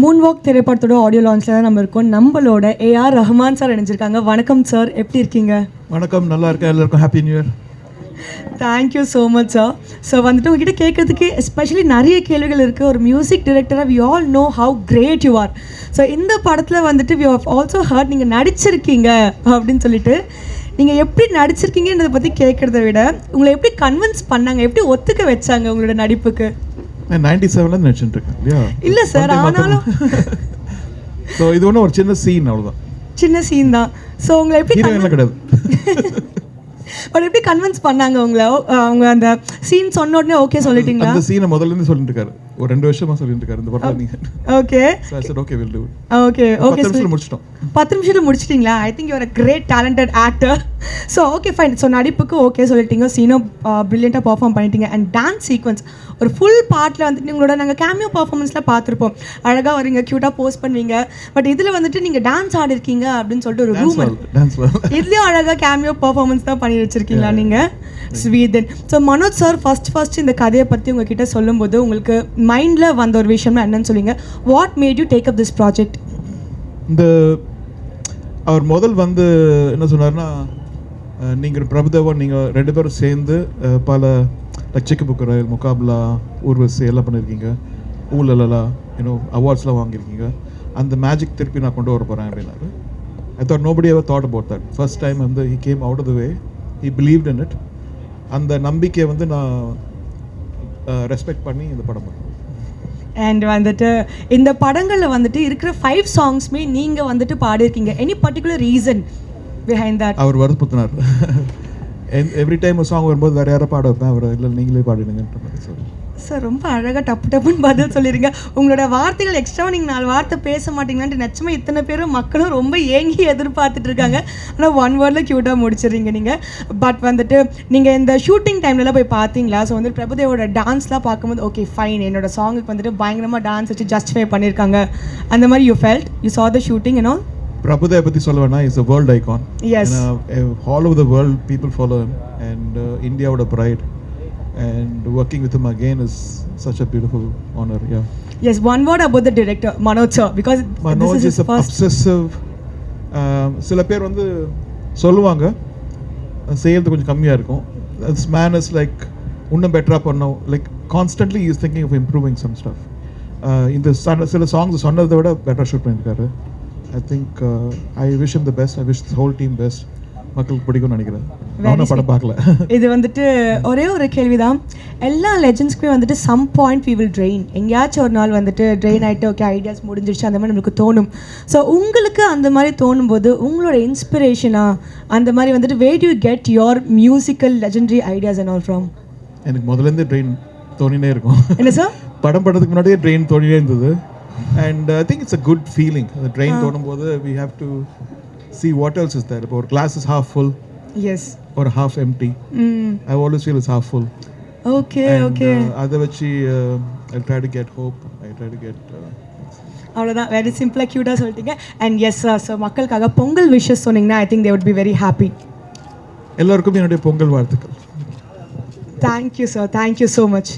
Moon walk திரைப்படத்தோட audio லான்ச்சில் தான் நம்ம இருக்கோம். நம்மளோட ஏஆர் ரஹ்மான் சார் இணைஞ்சிருக்காங்க. வணக்கம் சார் எப்படி இருக்கீங்க? வணக்கம் நல்லா இருக்கேன். எல்லாருக்கும் happy new year thank you so much sir so வந்துட்டு உங்ககிட்ட கேட்கறதுக்கு எஸ்பெஷலி நிறைய கேள்விகள் இருக்குது ஒரு music டிரெக்டராக we all know how great you are so இந்த படத்தில் வந்துட்டு வி ஆல்சோ ஹர்ட் நீங்கள் நடிச்சிருக்கீங்க அப்படின்னு சொல்லிட்டு நீங்கள் எப்படி நடிச்சிருக்கீங்கன்றதை பற்றி கேட்குறத விட உங்களை எப்படி கன்வின்ஸ் பண்ணாங்க? எப்படி ஒத்துக்க வச்சாங்க உங்களோட நடிப்புக்கு? நைன்டி செவன்லேருந்து நடிச்சுட்டு இருக்கேன் இல்லையா? இல்லை சார் ஆனாலும். ஸோ இது ஒன்றும் ஒரு சின்ன சீன் அவ்வளோதான் சின்ன சீன் தான். ஸோ உங்களை எப்படி கிடையாது. பட் எப்படி கன்வின்ஸ் பண்ணாங்க உங்களை? அஹ் அவங்க அந்த சீன் சொன்ன உடனே ஓகே சொல்லிட்டீங்களா? அந்த சீனை முதல்ல இருந்து சொல்லிட்டு இருக்காரு ஒரு ரெண்டு வருஷமா சொல்லிட்டு இருக்காரு இந்த படத்தில் நீங்க. Okay sir okay will do okay okay நிமிஷம் முடிச்சிட்டோம். பத்து நிமிஷத்துல முடிச்சிட்டிங்களா? I think you're a great talented actor so okay fine so நடிப்புக்கு okay சொல்லிட்டீங்க. சீனோ ப்ரில்லியண்ட்டாக பர்ஃபார்ம் பண்ணிட்டீங்க. அண்ட் டான்ஸ் சீக்வன்ஸ் ஒரு ஃபுல் பார்ட்டில் வந்துட்டு உங்களோட நாங்கள் கேமியோ பர்ஃபார்மன்ஸில் பார்த்துருப்போம். அழகாக வரீங்க க்யூட்டாக போஸ்ட் பண்ணுவீங்க. பட் இதில் வந்துட்டு நீங்கள் டான்ஸ் ஆடிருக்கீங்க அப்படின்னு சொல்லிட்டு ஒரு டான்ஸ் ரூம் டான்ஸ் இதுலேயும் அழகாக கேமியோ பர்ஃபார்மன்ஸ் தான் பண்ணி வச்சிருக்கீங்களா நீங்கள் ஸ்வீதன் so Manoj sir first first இந்த கதையை பற்றி உங்ககிட்ட சொல்லும்போது உங்களுக்கு மைண்டில் வந்த ஒரு விஷயம்னா என்னன்னு சொல்லுங்க. What made you take up this project இந்த அவர் முதல் வந்து என்ன சொன்னார்னா நீங்கள் பிரபுதேவன் நீங்கள் ரெண்டு பேரும் சேர்ந்து பல லைக் சிக்கு புக்கு ரயில் முகாப்லா ஊர்வசி எல்லாம் பண்ணியிருக்கீங்க ஊழலலா யூனோ அவார்ட்ஸ்லாம் வாங்கியிருக்கீங்க. அந்த மேஜிக் திருப்பி நான் கொண்டு வர போகிறேன் அப்படின்னாரு. I thought nobody ever thought about that first time வந்து he came out of the way he believed in it அந்த நம்பிக்கையை வந்து நான் ரெஸ்பெக்ட் பண்ணி இந்த படம் பண்ணேன். அண்ட் வந்துட்டு இந்த படங்களில் வந்துட்டு இருக்கிற ஃபைவ் சாங்ஸ்மே நீங்கள் வந்துட்டு பாடியிருக்கீங்க. Any particular reason behind that our வருத்தப்படுத்தினார் every time song வரும்போது வேற யாரை பாட வைப்பேன். அவர் இல்லை நீங்களே பாடிடுங்கன்ற மாதிரி சொல்லி சார் ரொம்ப அழகாக டப்பு டப்புன்னு பதில் சொல்லிடுங்க உங்களோட வார்த்தைகள் எக்ஸ்ட்ரா நீங்கள் நாலு வார்த்தை பேச மாட்டீங்களான்ட்டு நிச்சயமா இத்தனை பேரும் மக்களும் ரொம்ப ஏங்கி எதிர்பார்த்துட்டு இருக்காங்க. ஆனால் ஒன் வேர்டில் க்யூட்டாக முடிச்சிடுறீங்க நீங்கள் பட் வந்துட்டு நீங்கள் இந்த ஷூட்டிங் டைம்லலாம் போய் பார்த்தீங்களா? ஸோ வந்து பிரபுதேவோட டான்ஸ்லாம் பார்க்கும்போது ஓகே ஃபைன் என்னோட சாங்குக்கு வந்துட்டு பயங்கரமாக டான்ஸ் வச்சு ஜஸ்டிஃபை பண்ணியிருக்காங்க அந்த மாதிரி you felt you saw the shooting all? Prabhudeva பற்றி சொல்ல வேணா is a world icon Yes. All over the world people follow and இந்தியாவோட pride and working with him again இஸ் such a beautiful honor yeah. Yes, one word about the director, Manoj sir, because Manoj this is his first. Obsessive Um, சில பேர் வந்து சொல்லுவாங்க செய்யறது கொஞ்சம் கம்மியாக இருக்கும். திஸ் மேன் இஸ் லைக் இன்னும் பெட்டராக பண்ணோம். Like constantly is thinking of improving some stuff இந்த சில சாங்ஸ் சொன்னதை விட பெட்டராக ஷூட் பண்ணியிருக்காரு I think I wish him the best I wish whole team best மக்களுக்கு பிடிக்கும்னு நினைக்கிறேன். படம் பார்க்கல. இது வந்துட்டு ஒரே ஒரு கேள்விதான். எல்லா லெஜண்ட்ஸ்க்குமே வந்துட்டு some point we will train எங்கேயாச்சும் ஒரு நாள் வந்துட்டு ட்ரெயின் ஆகிட்டு ஓகே ஐடியாஸ் முடிஞ்சிருச்சு அந்த மாதிரி நம்மளுக்கு தோணும். ஸோ உங்களுக்கு அந்த மாதிரி தோணும் போது உங்களோட இன்ஸ்பிரேஷனா அந்த மாதிரி வந்துட்டு way to get your musical legendary ideas and all from எனக்கு முதல்லேருந்து ட்ரெயின் தோணினே இருக்கும். என்ன சார் படம் படத்துக்கு முன்னாடியே ட்ரெயின் தோணினே இருந்தது. And I think it's a good feeling அந்த ட்ரெயின் தோணும் போது we have to see what else is there இப்போ ஒரு glass is half full yes ஒரு half hmm I always feel is half full okay okay அதை வச்சு I try to get hope I try to get அவ்வளோதான் very சிம்பிளாக க்யூட்டாக சொல்லிட்டீங்க. And yes sir so மக்களுக்காக பொங்கல் விஷஸ் சொன்னீங்கன்னா I think they would be very happy எல்லாருக்கும் என்னுடைய பொங்கல் வாழ்த்துக்கள். Thank you sir thank you so much